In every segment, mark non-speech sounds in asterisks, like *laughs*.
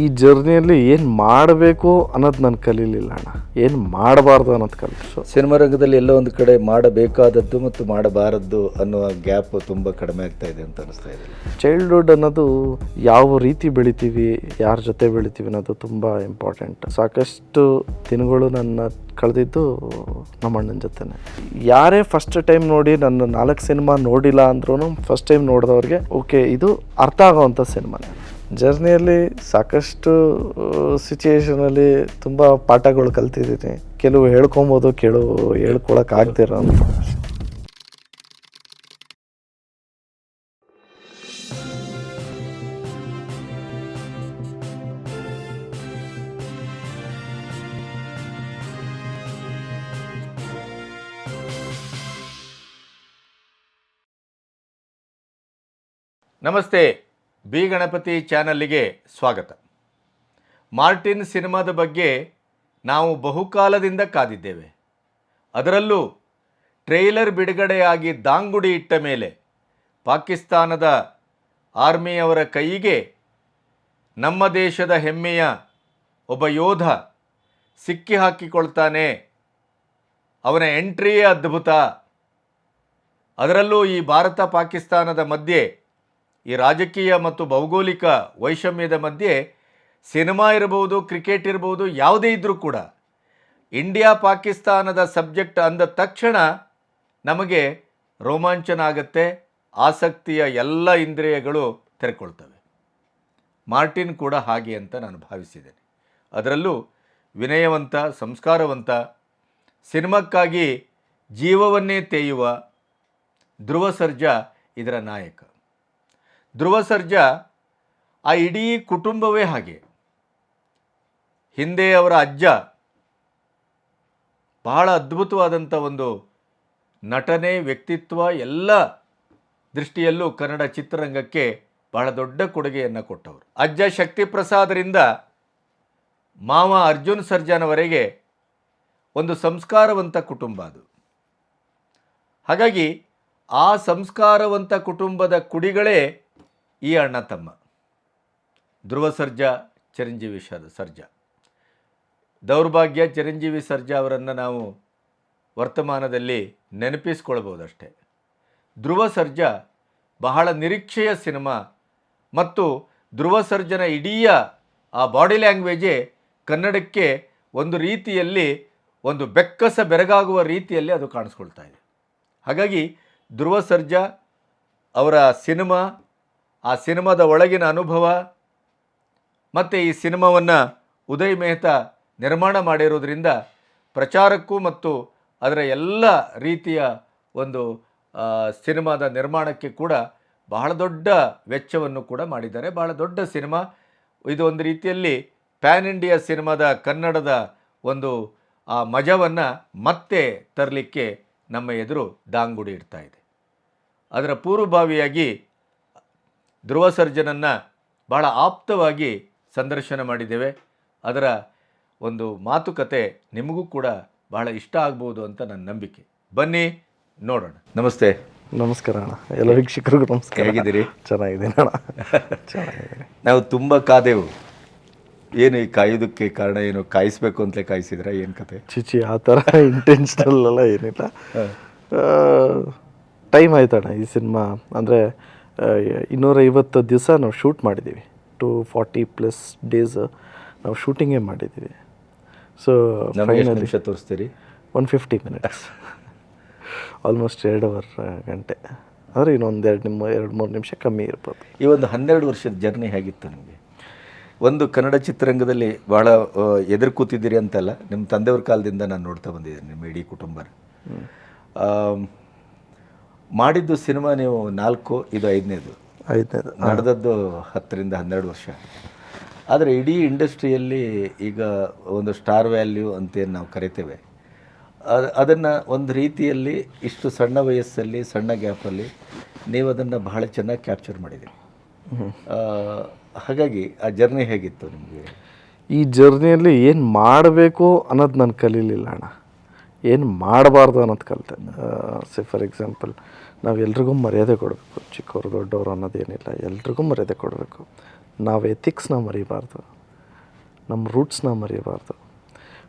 ಈ ಜರ್ನಿಯಲ್ಲಿ ಏನು ಮಾಡಬೇಕು ಅನ್ನೋದು ನಾನು ಕಲೀಲಿಲ್ಲ ಅಣ್ಣ. ಏನು ಮಾಡಬಾರ್ದು ಅನ್ನೋದು ಕಲಿತು ಸಿನಿಮಾ ರಂಗದಲ್ಲಿ ಎಲ್ಲೋ ಒಂದು ಕಡೆ ಮಾಡಬೇಕಾದದ್ದು ಮತ್ತು ಮಾಡಬಾರದ್ದು ಅನ್ನುವ ಗ್ಯಾಪ್ ತುಂಬ ಕಡಿಮೆ ಆಗ್ತಾ ಇದೆ ಅಂತ ಅನಿಸ್ತಾ ಇದೆ. ಚೈಲ್ಡ್ಹುಡ್ ಅನ್ನೋದು ಯಾವ ರೀತಿ ಬೆಳಿತೀವಿ ಯಾರ ಜೊತೆ ಬೆಳಿತೀವಿ ಅನ್ನೋದು ತುಂಬ ಇಂಪಾರ್ಟೆಂಟ್ ಸಾಕಷ್ಟು ದಿನಗಳು ನನ್ನ ಕಳೆದಿದ್ದು ನಮ್ಮ ಅಣ್ಣನ ಜೊತೆನೆ. ಯಾರೇ ಫಸ್ಟ್ ಟೈಮ್ ನೋಡಿ ನನ್ನ ನಾಲ್ಕು ಸಿನಿಮಾ ನೋಡಿಲ್ಲ ಅಂದ್ರೂ ಫಸ್ಟ್ ಟೈಮ್ ನೋಡಿದವ್ರಿಗೆ ಓಕೆ ಇದು ಅರ್ಥ ಆಗೋವಂಥ ಸಿನಿಮಾನೇ. ಜರ್ನಿಯಲ್ಲಿ ಸಾಕಷ್ಟು ಸಿಚುಯೇಷನಲ್ಲಿ ತುಂಬ ಪಾಠಗಳು ಕಲ್ತಿದ್ದೀನಿ. ಕೆಲವು ಹೇಳ್ಕೊಬೋದು ಕೆಲವು ಹೇಳ್ಕೊಳಕ್ ಆಗ್ತಿರೋ ಅಂತ. ನಮಸ್ತೆ. ಬಿ ಗಣಪತಿ ಚಾನಲ್ಲಿಗೆ ಸ್ವಾಗತ. ಮಾರ್ಟಿನ್ ಸಿನಿಮಾದ ಬಗ್ಗೆ ನಾವು ಬಹುಕಾಲದಿಂದ ಕಾದಿದ್ದೇವೆ. ಅದರಲ್ಲೂ ಟ್ರೇಲರ್ ಬಿಡುಗಡೆಯಾಗಿ ದಾಂಗುಡಿ ಇಟ್ಟ ಮೇಲೆ ಪಾಕಿಸ್ತಾನದ ಆರ್ಮಿಯವರ ಕೈಗೆ ನಮ್ಮ ದೇಶದ ಹೆಮ್ಮೆಯ ಒಬ್ಬ ಯೋಧ ಸಿಕ್ಕಿ ಹಾಕಿಕೊಳ್ತಾನೆ. ಅವನ ಎಂಟ್ರಿಯೇ ಅದ್ಭುತ. ಅದರಲ್ಲೂ ಈ ಭಾರತ ಪಾಕಿಸ್ತಾನದ ಮಧ್ಯೆ ಈ ರಾಜಕೀಯ ಮತ್ತು ಭೌಗೋಳಿಕ ವೈಷಮ್ಯದ ಮಧ್ಯೆ ಸಿನಿಮಾ ಇರಬಹುದು, ಕ್ರಿಕೆಟ್ ಇರಬಹುದು, ಯಾವುದೇ ಇದ್ದರೂ ಕೂಡ ಇಂಡಿಯಾ ಪಾಕಿಸ್ತಾನದ ಸಬ್ಜೆಕ್ಟ್ ಅಂದ ತಕ್ಷಣ ನಮಗೆ ರೋಮಾಂಚನ ಆಗುತ್ತೆ, ಆಸಕ್ತಿಯ ಎಲ್ಲ ಇಂದ್ರಿಯಗಳು ತೆರೆಕೊಳ್ತವೆ. ಮಾರ್ಟಿನ್ ಕೂಡ ಹಾಗೆ ಅಂತ ನಾನು ಭಾವಿಸಿದ್ದೇನೆ. ಅದರಲ್ಲೂ ವಿನಯವಂತ, ಸಂಸ್ಕಾರವಂತ, ಸಿನಿಮಾಕ್ಕಾಗಿ ಜೀವವನ್ನೇ ತೇಯುವ ಧ್ರುವ ಸರ್ಜಾ ಇದರ ನಾಯಕ. ಧ್ರುವ ಸರ್ಜಾ ಆ ಇಡೀ ಕುಟುಂಬವೇ ಹಾಗೆ. ಹಿಂದೆ ಅವರ ಅಜ್ಜ ಬಹಳ ಅದ್ಭುತವಾದಂಥ ಒಂದು ನಟನೆ, ವ್ಯಕ್ತಿತ್ವ ಎಲ್ಲ ದೃಷ್ಟಿಯಲ್ಲೂ ಕನ್ನಡ ಚಿತ್ರರಂಗಕ್ಕೆ ಬಹಳ ದೊಡ್ಡ ಕೊಡುಗೆಯನ್ನು ಕೊಟ್ಟವರು. ಅಜ್ಜ ಶಕ್ತಿ ಪ್ರಸಾದರಿಂದ ಮಾವ ಅರ್ಜುನ್ ಸರ್ಜಾನವರೆಗೆ ಒಂದು ಸಂಸ್ಕಾರವಂತ ಕುಟುಂಬ ಅದು. ಹಾಗಾಗಿ ಆ ಸಂಸ್ಕಾರವಂತ ಕುಟುಂಬದ ಕುಡಿಗಳೇ ಈ ಅಣ್ಣ ತಮ್ಮ, ಧ್ರುವ ಸರ್ಜಾ, ಚಿರಂಜೀವಿ ಸರ್ಜಾ. ದೌರ್ಭಾಗ್ಯ ಚಿರಂಜೀವಿ ಸರ್ಜಾ ಅವರನ್ನು ನಾವು ವರ್ತಮಾನದಲ್ಲಿ ನೆನಪಿಸ್ಕೊಳ್ಬೋದಷ್ಟೇ. ಧ್ರುವ ಸರ್ಜಾ ಬಹಳ ನಿರೀಕ್ಷೆಯ ಸಿನಿಮಾ ಮತ್ತು ಧ್ರುವ ಸರ್ಜನ ಇಡೀ ಆ ಬಾಡಿ ಲ್ಯಾಂಗ್ವೇಜೇ ಕನ್ನಡಕ್ಕೆ ಒಂದು ರೀತಿಯಲ್ಲಿ, ಒಂದು ಬೆಕ್ಕಸ ಬೆರಗಾಗುವ ರೀತಿಯಲ್ಲಿ ಅದು ಕಾಣಿಸ್ಕೊಳ್ತಾ ಇದೆ. ಹಾಗಾಗಿ ಧ್ರುವ ಸರ್ಜಾ ಅವರ ಸಿನಿಮಾ ಆ ಸಿನಿಮಾದ ಒಳಗಿನ ಅನುಭವ ಮತ್ತು ಈ ಸಿನಿಮಾವನ್ನು ಉದಯ್ ಮೆಹ್ತಾ ನಿರ್ಮಾಣ ಮಾಡಿರೋದ್ರಿಂದ ಪ್ರಚಾರಕ್ಕೂ ಮತ್ತು ಅದರ ಎಲ್ಲ ರೀತಿಯ ಒಂದು ಸಿನಿಮಾದ ನಿರ್ಮಾಣಕ್ಕೆ ಕೂಡ ಬಹಳ ದೊಡ್ಡ ವೆಚ್ಚವನ್ನು ಕೂಡ ಮಾಡಿದ್ದಾರೆ. ಬಹಳ ದೊಡ್ಡ ಸಿನಿಮಾ. ಇದು ಒಂದು ರೀತಿಯಲ್ಲಿ ಪ್ಯಾನ್ ಇಂಡಿಯಾ ಸಿನಿಮಾದ ಕನ್ನಡದ ಒಂದು, ಆ, ಮಜವನ್ನು ಮತ್ತೆ ತರಲಿಕ್ಕೆ ನಮ್ಮ ಎದುರು ದಾಂಗುಡಿ ಇಡ್ತಾ ಇದೆ. ಅದರ ಪೂರ್ವಭಾವಿಯಾಗಿ ಧ್ರುವ ಸರ್ಜನನ್ನು ಬಹಳ ಆಪ್ತವಾಗಿ ಸಂದರ್ಶನ ಮಾಡಿದ್ದೇವೆ. ಅದರ ಒಂದು ಮಾತುಕತೆ ನಿಮಗೂ ಕೂಡ ಬಹಳ ಇಷ್ಟ ಆಗ್ಬೋದು ಅಂತ ನನ್ನ ನಂಬಿಕೆ. ಬನ್ನಿ ನೋಡೋಣ. ನಮಸ್ತೆ. ನಮಸ್ಕಾರ ಅಣ್ಣ. ಎಲ್ಲ ವೀಕ್ಷಕರಿಗೂ ನಮಸ್ಕಾರ. ಹೇಗಿದ್ದೀರಿ? ಚೆನ್ನಾಗಿದ್ದೀನಿ ಅಣ್ಣ. *laughs* ಚೆನ್ನಾಗಿದ್ದೀನಿ. ನಾವು ತುಂಬ ಕಾದೆವು. ಏನು ಈ ಕಾಯೋದಕ್ಕೆ ಕಾರಣ ಏನು? ಕಾಯಿಸ್ಬೇಕು ಅಂತಲೇ ಕಾಯಿಸಿದ್ರೆ? ಏನು ಕತೆ? ಚಿಚಿ ಆ ಥರ ಇಂಟೆನ್ಷನಲ್ ಎಲ್ಲ ಏನಿಲ್ಲ. ಟೈಮ್ ಆಯ್ತಣ್ಣ ಈ ಸಿನಿಮಾ ಅಂದರೆ ಇನ್ನೂರೈವತ್ತು ದಿವಸ ನಾವು ಶೂಟ್ ಮಾಡಿದ್ದೀವಿ. ಟು ಫಾರ್ಟಿ ಪ್ಲಸ್ ಡೇಸ್ ನಾವು ಶೂಟಿಂಗೇ ಮಾಡಿದ್ದೀವಿ. ಸೊ ನಿಮಿಷ ತೋರಿಸ್ತೀರಿ? One fifty minutes. *laughs* ಆಲ್ಮೋಸ್ಟ್ ಎರಡು ಅವರ್ ಗಂಟೆ. ಆದರೆ ಇನ್ನೊಂದು ಎರಡು ನಿಮ್ಮ ಎರಡು ಮೂರು ನಿಮಿಷ ಕಮ್ಮಿ ಇರ್ಬೋದು. ಈ ಒಂದು ಹನ್ನೆರಡು ವರ್ಷದ ಜರ್ನಿ ಹೇಗಿತ್ತು ನಿಮಗೆ? ಒಂದು ಕನ್ನಡ ಚಿತ್ರರಂಗದಲ್ಲಿ ಭಾಳ ಎದುರು ಕೂತಿದ್ದೀರಿ ಅಂತಲ್ಲ ನಿಮ್ಮ ತಂದೆಯವ್ರ ಕಾಲದಿಂದ ನಾನು ನೋಡ್ತಾ ಬಂದಿದ್ದೀನಿ ನಿಮ್ಮ ಇಡೀ ಕುಟುಂಬ ಮಾಡಿದ್ದು ಸಿನಿಮಾ ನೀವು ನಾಲ್ಕು ಇದು ಐದನೇದು. ಐದನೇದು ನಡೆದದ್ದು ಹತ್ತರಿಂದ ಹನ್ನೆರಡು ವರ್ಷ. ಆದರೆ ಇಡೀ ಇಂಡಸ್ಟ್ರಿಯಲ್ಲಿ ಈಗ ಒಂದು ಸ್ಟಾರ್ ವ್ಯಾಲ್ಯೂ ಅಂತೇನು ನಾವು ಕರಿತೇವೆ. ಅದು ಅದನ್ನು ಒಂದು ರೀತಿಯಲ್ಲಿ ಇಷ್ಟು ಸಣ್ಣ ವಯಸ್ಸಲ್ಲಿ ಸಣ್ಣ ಗ್ಯಾಪಲ್ಲಿ ನೀವು ಅದನ್ನು ಬಹಳ ಚೆನ್ನಾಗಿ ಕ್ಯಾಪ್ಚರ್ ಮಾಡಿದ್ದೀರಿ ಹಾಗಾಗಿ ಆ ಜರ್ನಿ ಹೇಗಿತ್ತು ನಿಮಗೆ? ಈ ಜರ್ನಿಯಲ್ಲಿ ಏನು ಮಾಡಬೇಕು ಅನ್ನೋದು ನಾನು ಕಲೀಲಿಲ್ಲ ಅಣ್ಣ. ಏನು ಮಾಡಬಾರ್ದು ಅನ್ನೋದು ಕಲಿತೆ. ಸಿ ಫಾರ್ ಎಕ್ಸಾಂಪಲ್ ನಾವು ಎಲ್ರಿಗೂ ಮರ್ಯಾದೆ ಕೊಡಬೇಕು. ಚಿಕ್ಕವರು ದೊಡ್ಡವರು ಅನ್ನೋದೇನಿಲ್ಲ. ಎಲ್ರಿಗೂ ಮರ್ಯಾದೆ ಕೊಡಬೇಕು. ನಾವು ಎಥಿಕ್ಸ್ನ ಮರಿಬಾರ್ದು. ನಮ್ಮ ರೂಟ್ಸ್ನ ಮರಿಬಾರ್ದು.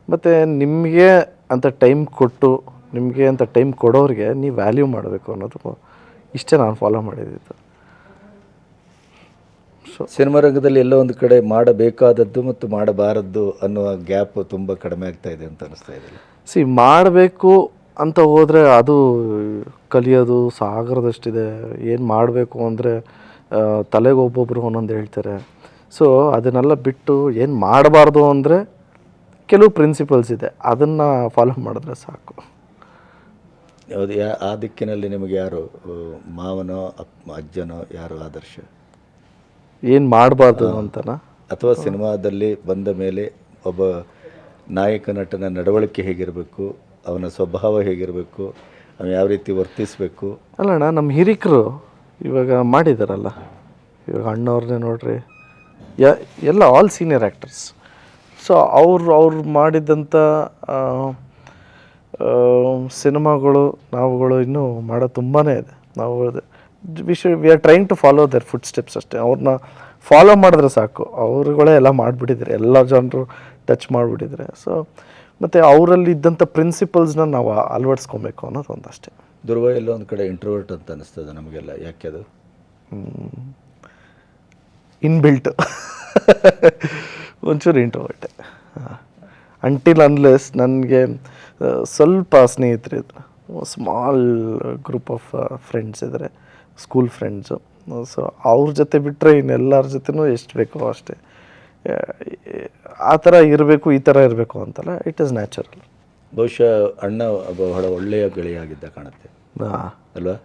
ಮತ್ತು ನಿಮಗೆ ಅಂತ ಟೈಮ್ ಕೊಟ್ಟು, ನಿಮಗೆ ಅಂತ ಟೈಮ್ ಕೊಡೋರಿಗೆ ನೀವು ವ್ಯಾಲ್ಯೂ ಮಾಡಬೇಕು ಅನ್ನೋದು ಇಷ್ಟೇ ನಾನು ಫಾಲೋ ಮಾಡಿದ್ದು. ಸಿನಿಮಾ ರಂಗದಲ್ಲಿ ಎಲ್ಲೋ ಒಂದು ಕಡೆ ಮಾಡಬೇಕಾದದ್ದು ಮತ್ತು ಮಾಡಬಾರದ್ದು ಅನ್ನುವ ಗ್ಯಾಪ್ ತುಂಬ ಕಡಿಮೆ ಆಗ್ತಾ ಇದೆ ಅಂತ ಅನಿಸ್ತಾ ಇದೆ. ಸಿ ಮಾಡಬೇಕು ಅಂತ ಹೋದರೆ ಅದು ಕಲಿಯೋದು ಸಾಗರದಷ್ಟಿದೆ. ಏನು ಮಾಡಬೇಕು ಅಂದರೆ ತಲೆಗೆ ಒಬ್ಬೊಬ್ಬರು ಒಂದೊಂದು ಹೇಳ್ತಾರೆ. ಸೊ ಅದನ್ನೆಲ್ಲ ಬಿಟ್ಟು ಏನು ಮಾಡಬಾರ್ದು ಅಂದರೆ ಕೆಲವು ಪ್ರಿನ್ಸಿಪಲ್ಸ್ ಇದೆ. ಅದನ್ನು ಫಾಲೋ ಮಾಡಿದ್ರೆ ಸಾಕು. ಯಾವುದು ಯಾ ಆ ದಿಕ್ಕಿನಲ್ಲಿ ನಿಮಗೆ ಯಾರು ಮಾವನೋ ಅಪ್ ಅಜ್ಜನೋ ಯಾರು ಆದರ್ಶ? ಏನು ಮಾಡಬಾರ್ದು ಅಂತನ? ಅಥವಾ ಸಿನಿಮಾದಲ್ಲಿ ಬಂದ ಮೇಲೆ ಒಬ್ಬ ನಾಯಕ ನಟನ ನಡವಳಿಕೆ ಹೇಗಿರಬೇಕು ಅವನ ಸ್ವಭಾವ ಹೇಗಿರಬೇಕು ಅವನು ಯಾವ ರೀತಿ ವರ್ತಿಸಬೇಕು? ಅಲ್ಲಣ್ಣ ನಮ್ಮ ಹಿರಿಕರು ಇವಾಗ ಮಾಡಿದಾರಲ್ಲ ಇವಾಗ ಅಣ್ಣವ್ರನ್ನೇ ನೋಡ್ರಿ ಯ ಎಲ್ಲ ಆಲ್ ಸೀನಿಯರ್ ಆ್ಯಕ್ಟರ್ಸ್ ಸೊ ಅವರು ಅವ್ರು ಮಾಡಿದಂಥ ಸಿನಿಮಾಗಳು ನಾವುಗಳು ಇನ್ನೂ ಮಾಡೋ ತುಂಬಾ ಇದೆ. ನಾವು we should we are trying to follow their footsteps ಅಷ್ಟೇ. ಅವ್ರನ್ನ ಫಾಲೋ ಮಾಡಿದ್ರೆ ಸಾಕು. ಅವ್ರುಗಳೇ ಎಲ್ಲ ಮಾಡಿಬಿಟ್ಟಿದ್ದಾರೆ. ಎಲ್ಲ ಜನರು ಟಚ್ ಮಾಡಿಬಿಟ್ಟಿದ್ದಾರೆ. ಸೊ ಮತ್ತು ಅವರಲ್ಲಿ ಇದ್ದಂಥ ಪ್ರಿನ್ಸಿಪಲ್ಸ್ನ ನಾವು ಅಳವಡಿಸ್ಕೊಬೇಕು ಅನ್ನೋದು ಒಂದಷ್ಟೇ ದುರ್ವ ಎಲ್ಲೋ ಒಂದು ಕಡೆ ಇಂಟ್ರೋವರ್ಟ್ ಅಂತ ಅನಿಸ್ತದೆ ನಮಗೆಲ್ಲ. ಯಾಕೆ ಅದು? ಇನ್ಬಿಲ್ಟ್ *laughs* ಒಂಚೂರು ಇಂಟ್ರೋವರ್ಟೆ ಅಂಟಿಲ್ ಅನ್ಲೆಸ್ ನನಗೆ ಸ್ವಲ್ಪ ಸ್ನೇಹಿತರಿದ್ರು. ಸ್ಮಾಲ್ ಗ್ರೂಪ್ ಆಫ್ ಫ್ರೆಂಡ್ಸ್ ಇದ್ದಾರೆ ಸ್ಕೂಲ್ ಫ್ರೆಂಡ್ಸು ಸೊ ಅವ್ರ ಜೊತೆ ಬಿಟ್ಟರೆ ಇನ್ನೆಲ್ಲರ ಜೊತೆನೂ ಎಷ್ಟು ಬೇಕೋ ಅಷ್ಟೇ. ಆ, ಥರ ಇರಬೇಕು ಈ ಥರ ಇರಬೇಕು ಅಂತಲ್ಲ ಇಟ್ ಈಸ್ ನ್ಯಾಚುರಲ್ ಬಹುಶಃ ಅಣ್ಣ ಬಹಳ ಒಳ್ಳೆಯ ಗೆಳೆಯಾಗಿದ್ದ ಕಾಣುತ್ತೆ. ಅಲ್ವಾ?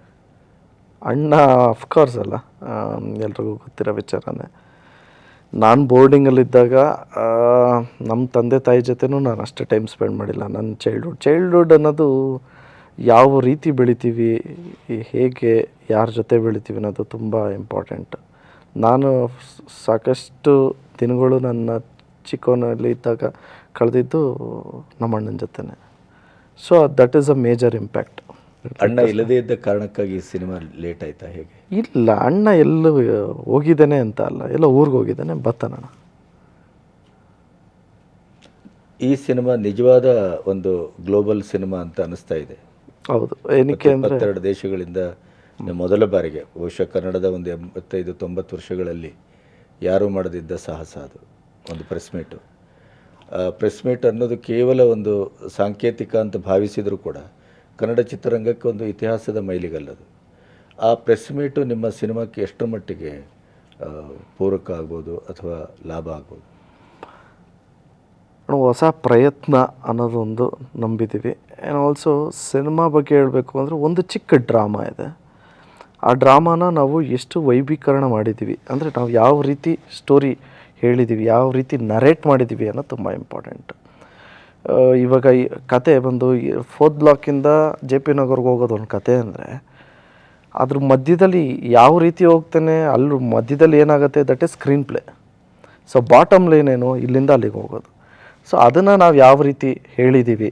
ಅಣ್ಣ ಅಫ್ಕೋರ್ಸ್ ಅಲ್ಲ. ಎಲ್ರಿಗೂ ಗೊತ್ತಿರೋ ವಿಚಾರನೇ. ನಾನು ಬೋರ್ಡಿಂಗಲ್ಲಿದ್ದಾಗ ನಮ್ಮ ತಂದೆ ತಾಯಿ ಜೊತೆನೂ ನಾನು ಅಷ್ಟು ಟೈಮ್ ಸ್ಪೆಂಡ್ ಮಾಡಿಲ್ಲ. ನನ್ನ ಚೈಲ್ಡ್ಹುಡ್ ಚೈಲ್ಡ್ಹುಡ್ ಅನ್ನೋದು ಯಾವ ರೀತಿ ಬೆಳಿತೀವಿ ಹೇಗೆ ಯಾರ ಜೊತೆ ಬೆಳಿತೀವಿ ಅನ್ನೋದು ತುಂಬ ಇಂಪಾರ್ಟೆಂಟ್ ನಾನು ಸಾಕಷ್ಟು ದಿನಗಳು ನನ್ನ ಚಿಕ್ಕವನಲ್ಲಿ ಇದ್ದಾಗ ಕಳೆದಿದ್ದು ನಮ್ಮ ಅಣ್ಣನ ಜೊತೆನೆ. So that is a major impact ಅಣ್ಣ ಇಲ್ಲದೇ ಇದ್ದ ಕಾರಣಕ್ಕಾಗಿ ಈ ಸಿನಿಮಾ ಲೇಟ್ ಆಯ್ತಾ ಹೇಗೆ? ಇಲ್ಲ ಅಣ್ಣ ಎಲ್ಲೂ ಹೋಗಿದ್ದಾನೆ ಅಂತ ಅಲ್ಲ ಎಲ್ಲ ಊರಿಗೆ ಹೋಗಿದ್ದಾನೆ ಬರ್ತಾನಣ್ಣ ಈ ಸಿನಿಮಾ ನಿಜವಾದ ಒಂದು ಗ್ಲೋಬಲ್ ಸಿನಿಮಾ ಅಂತ ಅನಿಸ್ತಾ ಇದೆ. ಹೌದು. ಏನಕ್ಕೆ ಅಂದರೆ ಇಪ್ಪತ್ತೆರಡು ದೇಶಗಳಿಂದ ಮೊದಲ ಬಾರಿಗೆ ಬಹುಶಃ ಕನ್ನಡದ ಒಂದು ಎಂಬತ್ತೈದು ತೊಂಬತ್ತು ವರ್ಷಗಳಲ್ಲಿ ಯಾರೂ ಮಾಡದಿದ್ದ ಸಾಹಸ ಅದು ಒಂದು ಪ್ರೆಸ್ ಮೀಟು ಪ್ರೆಸ್ ಮೀಟ್ ಅನ್ನೋದು ಕೇವಲ ಒಂದು ಸಾಂಕೇತಿಕ ಅಂತ ಭಾವಿಸಿದರೂ ಕೂಡ ಕನ್ನಡ ಚಿತ್ರರಂಗಕ್ಕೆ ಒಂದು ಇತಿಹಾಸದ ಮೈಲಿಗಲ್ಲದು ಆ ಪ್ರೆಸ್ ಮೀಟು ನಿಮ್ಮ ಸಿನಿಮಾಕ್ಕೆ ಎಷ್ಟರ ಮಟ್ಟಿಗೆ ಪೂರಕ ಆಗ್ಬೋದು ಅಥವಾ ಲಾಭ ಆಗ್ಬೋದು? ಹೊಸ ಪ್ರಯತ್ನ ಅನ್ನೋದೊಂದು ನಂಬಿದ್ದೀವಿ. ಆ್ಯಂಡ್ ಆಲ್ಸೋ ಸಿನಿಮಾ ಬಗ್ಗೆ ಹೇಳಬೇಕು ಅಂದರೆ ಒಂದು ಚಿಕ್ಕ ಡ್ರಾಮಾ ಇದೆ. ಆ ಡ್ರಾಮಾನ ನಾವು ಎಷ್ಟು ವೈಭೀಕರಣ ಮಾಡಿದ್ದೀವಿ ಅಂದರೆ ನಾವು ಯಾವ ರೀತಿ ಸ್ಟೋರಿ ಹೇಳಿದ್ದೀವಿ, ಯಾವ ರೀತಿ ನರೇಟ್ ಮಾಡಿದ್ದೀವಿ ಅನ್ನೋದು ತುಂಬ ಇಂಪಾರ್ಟೆಂಟ್ ಇವಾಗ ಈ ಕತೆ ಬಂದು ಫೋರ್ತ್ ಬ್ಲಾಕಿಂದ ಜೆ ಪಿ ನಗರ್ಗೆ ಹೋಗೋದು ಒಂದು ಕತೆ ಅಂದರೆ ಅದ್ರ ಮಧ್ಯದಲ್ಲಿ ಯಾವ ರೀತಿ ಹೋಗ್ತಾನೆ, ಅಲ್ಲಿ ಮಧ್ಯದಲ್ಲಿ ಏನಾಗುತ್ತೆ that is screenplay so bottom line ಏನು, ಇಲ್ಲಿಂದ ಅಲ್ಲಿಗೆ ಹೋಗೋದು. ಸೊ ಅದನ್ನು ನಾವು ಯಾವ ರೀತಿ ಹೇಳಿದ್ದೀವಿ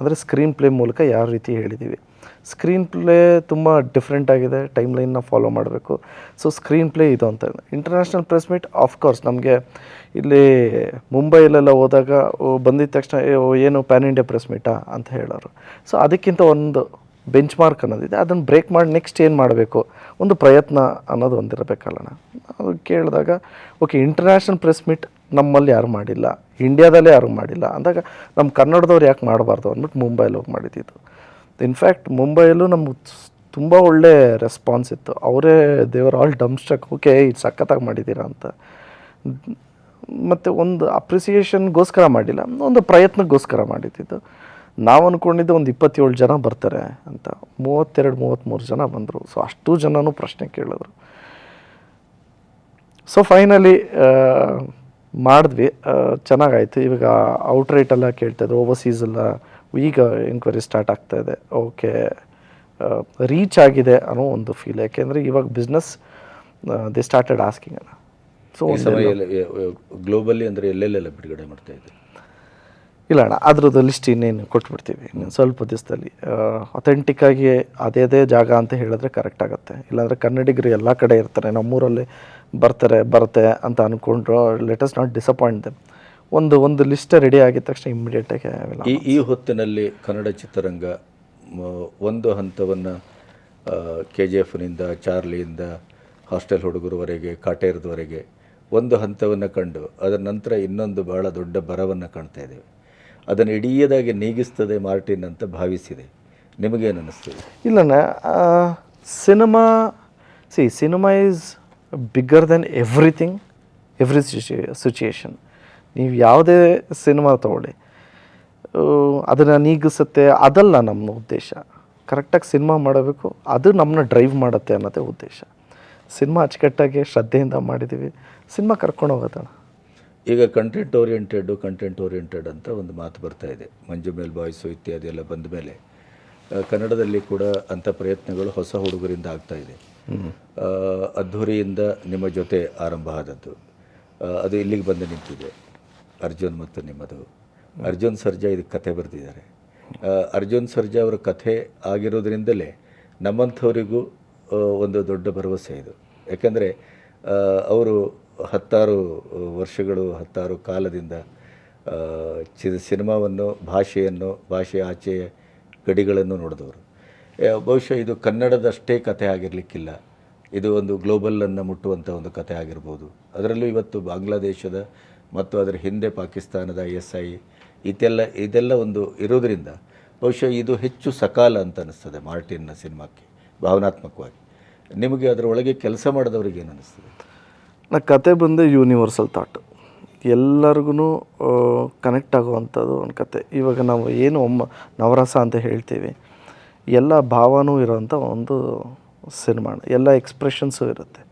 ಅಂದರೆ ಸ್ಕ್ರೀನ್ ಪ್ಲೇ ಮೂಲಕ ಯಾವ ರೀತಿ ಹೇಳಿದ್ದೀವಿ ಸ್ಕ್ರೀನ್ ಪ್ಲೇ ತುಂಬ ಡಿಫ್ರೆಂಟ್ ಆಗಿದೆ ಟೈಮ್ ಲೈನ್ನ ಫಾಲೋ ಮಾಡಬೇಕು. ಸೊ ಸ್ಕ್ರೀನ್ ಪ್ಲೇ ಇದು ಅಂತ ಇಂಟರ್ನ್ಯಾಷನಲ್ ಪ್ರೆಸ್ ಮೀಟ್ ಆಫ್ಕೋರ್ಸ್ ನಮಗೆ ಇಲ್ಲಿ ಮುಂಬೈಲೆಲ್ಲ ಹೋದಾಗ ಬಂದಿದ್ದ ಬಂದಿದ ತಕ್ಷಣ ಏನು ಪ್ಯಾನ್ ಇಂಡಿಯಾ ಪ್ರೆಸ್ ಮೀಟಾ ಅಂತ ಹೇಳೋರು. ಸೊ ಅದಕ್ಕಿಂತ ಒಂದು ಬೆಂಚ್ ಮಾರ್ಕ್ ಅನ್ನೋದಿದೆ. ಅದನ್ನು ಬ್ರೇಕ್ ಮಾಡಿ ನೆಕ್ಸ್ಟ್ ಏನು ಮಾಡಬೇಕು? ಒಂದು ಪ್ರಯತ್ನ ಅನ್ನೋದು ಒಂದಿರಬೇಕಲ್ಲಣ ಅದು ಕೇಳಿದಾಗ ಓಕೆ ಇಂಟರ್ನ್ಯಾಷನಲ್ ಪ್ರೆಸ್ ಮೀಟ್ ನಮ್ಮಲ್ಲಿ ಯಾರು ಮಾಡಿಲ್ಲ. ಇಂಡಿಯಾದಲ್ಲೇ ಯಾರು ಮಾಡಿಲ್ಲ. ಅಂದಾಗ ನಮ್ಮ ಕನ್ನಡದವ್ರು ಯಾಕೆ ಮಾಡಬಾರ್ದು ಅಂದ್ಬಿಟ್ಟು ಮುಂಬೈಲಿ ಹೋಗಿ ಮಾಡಿದ್ದು ಇನ್ಫ್ಯಾಕ್ಟ್ ಮುಂಬೈಯಲ್ಲೂ ನಮ್ಗೆ ತುಂಬ ಒಳ್ಳೆ ರೆಸ್ಪಾನ್ಸ್ ಇತ್ತು. ಅವರೇ ದೇವರ್ ಆಲ್ ಡಮ್ಸ್ಟಕ್ ಓಕೆ ಇದು ಸಖತ್ತಾಗಿ ಮಾಡಿದ್ದೀರಾ ಅಂತ. ಮತ್ತು ಒಂದು ಅಪ್ರಿಸಿಯೇಷನ್ಗೋಸ್ಕರ ಮಾಡಿಲ್ಲ. ಒಂದು ಪ್ರಯತ್ನಕ್ಕೋಸ್ಕರ ಮಾಡಿದ್ದು ನಾವು ಅಂದ್ಕೊಂಡಿದ್ದು ಒಂದು ಇಪ್ಪತ್ತೇಳು ಜನ ಬರ್ತಾರೆ ಅಂತ. ಮೂವತ್ತೆರಡು ಮೂವತ್ತ್ಮೂರು ಜನ ಬಂದರು. ಸೊ ಅಷ್ಟು ಜನನೂ ಪ್ರಶ್ನೆ ಕೇಳಿದ್ರು. ಸೊ ಫೈನಲಿ ಮಾಡಿದ್ವಿ. ಚೆನ್ನಾಗಾಯಿತು. ಇವಾಗ ಔಟ್ ರೇಟೆಲ್ಲ ಕೇಳ್ತಾಯಿದ್ರು ಓವರ್ಸೀಸೆಲ್ಲ ಈಗ ಎಂಕ್ವೈರಿ ಸ್ಟಾರ್ಟ್ ಆಗ್ತಾ ಇದೆ. ಓಕೆ ರೀಚ್ ಆಗಿದೆ ಅನ್ನೋ ಒಂದು ಫೀಲ್ ಯಾಕೆಂದರೆ ಇವಾಗ ಬಿಸ್ನೆಸ್ ದೇ ಸ್ಟಾರ್ಟೆಡ್ ಆಸ್ಕಿಂಗ್ ಅಲ್ಲ. ಸೊ ಗ್ಲೋಬಲಿ ಅಂದರೆ ಎಲ್ಲೆಲ್ಲೆಲ್ಲ ಬಿಡುಗಡೆ ಮಾಡ್ತಾ ಇದೆ ಇಲ್ಲ ಅಣ್ಣ ಅದ್ರದ್ದು ಲಿಸ್ಟ್ ಇನ್ನೇನು ಕೊಟ್ಬಿಡ್ತೀವಿ. ಇನ್ನೊಂದು ಸ್ವಲ್ಪ ದಿವಸದಲ್ಲಿ ಅಥೆಂಟಿಕ್ಕಾಗಿ ಅದೇ ಅದೇ ಜಾಗ ಅಂತ ಹೇಳಿದ್ರೆ ಕರೆಕ್ಟ್ ಆಗುತ್ತೆ. ಇಲ್ಲಾಂದರೆ ಕನ್ನಡಿಗರು ಎಲ್ಲ ಕಡೆ ಇರ್ತಾರೆ ನಮ್ಮೂರಲ್ಲಿ ಬರ್ತಾರೆ ಬರುತ್ತೆ ಅಂತ ಅಂದ್ಕೊಂಡ್ರು ಲೆಟಸ್ ನಾಟ್ ಡಿಸಪಾಯಿಂಟ್ ದೆಮ್ ಒಂದು ಒಂದು ಲಿಸ್ಟ್ ರೆಡಿ ಆಗಿದ ತಕ್ಷಣ ಇಮ್ಮಿಡಿಯೇಟಾಗಿ ಈ ಈ ಹೊತ್ತಿನಲ್ಲಿ ಕನ್ನಡ ಚಿತ್ರರಂಗ ಒಂದು ಹಂತವನ್ನು ಕೆ ಜಿ ಎಫ್ನಿಂದ ಚಾರ್ಲಿಯಿಂದ ಹಾಸ್ಟೆಲ್ ಹುಡುಗರವರೆಗೆ ಕಾಟೇರದವರೆಗೆ ಒಂದು ಹಂತವನ್ನು ಕಂಡು ಅದರ ನಂತರ ಇನ್ನೊಂದು ಬಹಳ ದೊಡ್ಡ ಬರವನ್ನು ಕಾಣ್ತಾ ಇದ್ದೇವೆ. ಅದನ್ನು ಇಡೀದಾಗಿ ನೀಗಿಸ್ತದೆ ಮಾರ್ಟಿನ್ ಅಂತ ಭಾವಿಸಿದೆ. ನಿಮಗೇನು ಅನ್ನಿಸ್ತದೆ ಇಲ್ಲಣ್ಣ cinema C cinema is bigger than everything every situation ನೀವು ಯಾವುದೇ ಸಿನಿಮಾ ತಗೊಳ್ಳಿ ಅದನ್ನು ನೀಗಿಸುತ್ತೆ, ಅದಲ್ಲ ನಮ್ಮ ಉದ್ದೇಶ. ಕರೆಕ್ಟಾಗಿ ಸಿನಿಮಾ ಮಾಡಬೇಕು, ಅದು ನಮ್ಮನ್ನ ಡ್ರೈವ್ ಮಾಡುತ್ತೆ ಅನ್ನೋದೇ ಉದ್ದೇಶ. ಸಿನಿಮಾ ಅಚ್ಚುಕಟ್ಟಾಗಿ ಶ್ರದ್ಧೆಯಿಂದ ಮಾಡಿದ್ದೀವಿ. ಸಿನಿಮಾ ಕರ್ಕೊಂಡು ಹೋಗೋದಣ್ಣ. ಈಗ ಕಂಟೆಂಟ್ ಓರಿಯೆಂಟೆಡ್ ಕಂಟೆಂಟ್ ಓರಿಯೆಂಟೆಡ್ ಅಂತ ಒಂದು ಮಾತು ಬರ್ತಾ ಇದೆ. ಮಂಜು ಮೇಲ್ ಬಾಯ್ಸು ಇತ್ಯಾದಿ ಎಲ್ಲ ಬಂದ ಮೇಲೆ ಕನ್ನಡದಲ್ಲಿ ಕೂಡ ಅಂಥ ಪ್ರಯತ್ನಗಳು ಹೊಸ ಹುಡುಗರಿಂದ ಆಗ್ತಾ ಇದೆ. ಆ, ಅದ್ಧೂರಿಯಿಂದ ನಿಮ್ಮ ಜೊತೆ ಆರಂಭ ಆದದ್ದು. ಅದು ಇಲ್ಲಿಗೆ ಬಂದು ನಿಂತಿದೆ. ಅರ್ಜುನ್ ಮತ್ತು ನಿಮ್ಮದು. ಅರ್ಜುನ್ ಸರ್ಜಾ ಇದಕ್ಕೆ ಕಥೆ ಬರೆದಿದ್ದಾರೆ. ಅರ್ಜುನ್ ಸರ್ಜಾ ಅವರ ಕಥೆ ಆಗಿರೋದ್ರಿಂದಲೇ ನಮ್ಮಂಥವರಿಗೂ ಒಂದು ದೊಡ್ಡ ಭರವಸೆ ಇದು. ಯಾಕೆಂದರೆ ಅವರು ಹತ್ತಾರು ವರ್ಷಗಳು, ಹತ್ತಾರು ಕಾಲದಿಂದ ಚಿ ಸಿನಿಮಾವನ್ನು, ಭಾಷೆಯನ್ನು, ಭಾಷೆ ಆಚೆಯ ಗಡಿಗಳನ್ನು ನೋಡಿದವರು. ಬಹುಶಃ ಇದು ಕನ್ನಡದಷ್ಟೇ ಕಥೆ ಆಗಿರಲಿಕ್ಕಿಲ್ಲ. ಇದು ಒಂದು ಗ್ಲೋಬಲನ್ನು ಮುಟ್ಟುವಂಥ ಒಂದು ಕಥೆ ಆಗಿರ್ಬೋದು. ಅದರಲ್ಲೂ ಇವತ್ತು ಬಾಂಗ್ಲಾದೇಶದ ಮತ್ತು ಅದರ ಹಿಂದೆ ಪಾಕಿಸ್ತಾನದ ಎಸ್ ಐ ಇದೆಲ್ಲ ಇದೆಲ್ಲ ಒಂದು ಇರೋದರಿಂದ ಬಹುಶಃ ಇದು ಹೆಚ್ಚು ಸಕಾಲ ಅಂತ ಅನ್ನಿಸ್ತದೆ ಮಾರ್ಟಿನ್ನ ಸಿನಿಮಾಕ್ಕೆ, ಭಾವನಾತ್ಮಕವಾಗಿ. ನಿಮಗೆ ಅದರೊಳಗೆ ಕೆಲಸ ಮಾಡಿದವ್ರಿಗೆ ಏನು ಅನ್ನಿಸ್ತದೆ ನಾ ಕತೆ ಬಂದು ಯೂನಿವರ್ಸಲ್ ಥಾಟ್ ಎಲ್ಲರಿಗೂ ಕನೆಕ್ಟ್ ಆಗುವಂಥದ್ದು ಒಂದು ಕತೆ. ಇವಾಗ ನಾವು ಏನು ಒಮ್ಮ ನವರಸ ಅಂತ ಹೇಳ್ತೀವಿ, ಎಲ್ಲ ಭಾವನೂ ಇರೋವಂಥ ಒಂದು ಸಿನಿಮಾ ಎಲ್ಲ ಎಕ್ಸ್ಪ್ರೆಷನ್ಸು ಇರುತ್ತೆ.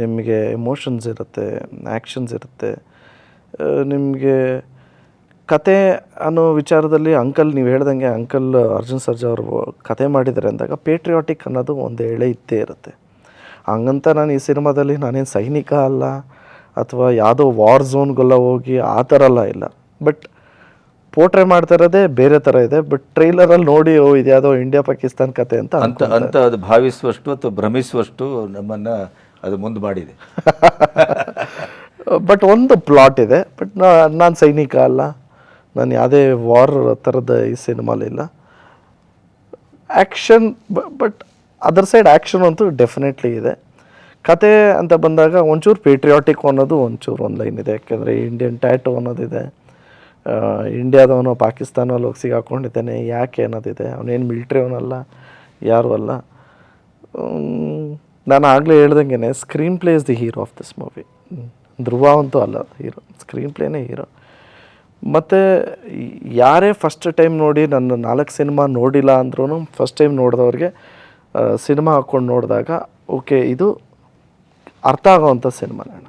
ನಿಮಗೆ ಎಮೋಷನ್ಸ್ ಇರುತ್ತೆ ಆ್ಯಕ್ಷನ್ಸ್ ಇರುತ್ತೆ. ನಿಮಗೆ ಕತೆ ಅನ್ನೋ ವಿಚಾರದಲ್ಲಿ ಅಂಕಲ್ ನೀವು ಹೇಳ್ದಂಗೆ ಅಂಕಲ್ ಅರ್ಜುನ್ ಸರ್ಜಾ ಅವರು ಕತೆ ಮಾಡಿದ್ದಾರೆ ಅಂದಾಗ ಪೇಟ್ರಿಯಾಟಿಕ್ ಅನ್ನೋದು ಒಂದು ಎಳೆ ಇದ್ದೇ ಇರುತ್ತೆ. ಹಂಗಂತ ನಾನು ಈ ಸಿನಿಮಾದಲ್ಲಿ ನಾನೇನು ಸೈನಿಕ ಅಲ್ಲ ಅಥವಾ ಯಾವುದೋ ವಾರ್ ಝೋನ್ಗೆಲ್ಲ ಹೋಗಿ ಆ ಥರ ಎಲ್ಲ ಇಲ್ಲ. ಬಟ್ ಪೋಟ್ರೆ ಮಾಡ್ತಾ ಇರೋದೇ ಬೇರೆ ಥರ ಇದೆ. ಬಟ್ ಟ್ರೈಲರಲ್ಲಿ ನೋಡಿ ಓ ಇದು ಯಾವುದೋ ಇಂಡಿಯಾ ಪಾಕಿಸ್ತಾನ್ ಕತೆ ಅಂತ ಅಂತ ಅಂತ ಅದು ಭಾವಿಸುವಷ್ಟು ಅಥವಾ ಭ್ರಮಿಸುವಷ್ಟು ನಮ್ಮನ್ನು ಅದು ಮುಂದೆ ಮಾಡಿದೆ. *laughs* ಬಟ್ ಒಂದು ಪ್ಲಾಟ್ ಇದೆ. ಬಟ್ ನಾನು ಸೈನಿಕ ಅಲ್ಲ. ನಾನು ಯಾವುದೇ ವಾರ್ ಥರದ ಈ ಸಿನಿಮಾಲಿಲ್ಲ action but other side action ಅಂತೂ ಡೆಫಿನೆಟ್ಲಿ ಇದೆ. ಕತೆ ಅಂತ ಬಂದಾಗ ಒಂಚೂರು ಪೇಟ್ರಿಯಾಟಿಕ್ ಅನ್ನೋದು ಒಂಚೂರು ಒಂದು ಲೈನ್ ಇದೆ. ಯಾಕೆಂದರೆ ಇಂಡಿಯನ್ ಟ್ಯಾಟು ಅನ್ನೋದಿದೆ. ಇಂಡಿಯಾದವನು ಪಾಕಿಸ್ತಾನಲ್ಲಿ ಹೋಗಿ ಸಿಗಾಕೊಂಡಿದ್ದಾನೆ. ಯಾಕೆ ಅನ್ನೋದಿದೆ. ಅವನೇನು ಮಿಲ್ಟ್ರಿ ಅವನಲ್ಲ, ಯಾರೂ ಅಲ್ಲ. ನಾನು ಆಗಲೇ ಹೇಳ್ದಂಗೆ screenplay is the hero of this movie Dhruva ಅಂತೂ ಅಲ್ಲ ಹೀರೋ ಸ್ಕ್ರೀನ್ ಪ್ಲೇನೇ ಹೀರೋ ಮತ್ತು ಯಾರೇ ಫಸ್ಟ್ ಟೈಮ್ ನೋಡಿ ನನ್ನ ನಾಲ್ಕು ಸಿನಿಮಾ ನೋಡಿಲ್ಲ ಅಂದ್ರೂ ಫಸ್ಟ್ ಟೈಮ್ ನೋಡಿದವ್ರಿಗೆ ಸಿನಿಮಾ ಹಾಕ್ಕೊಂಡು ನೋಡಿದಾಗ ಓಕೆ ಇದು ಅರ್ಥ ಆಗೋವಂಥ ಸಿನಿಮಾನೇ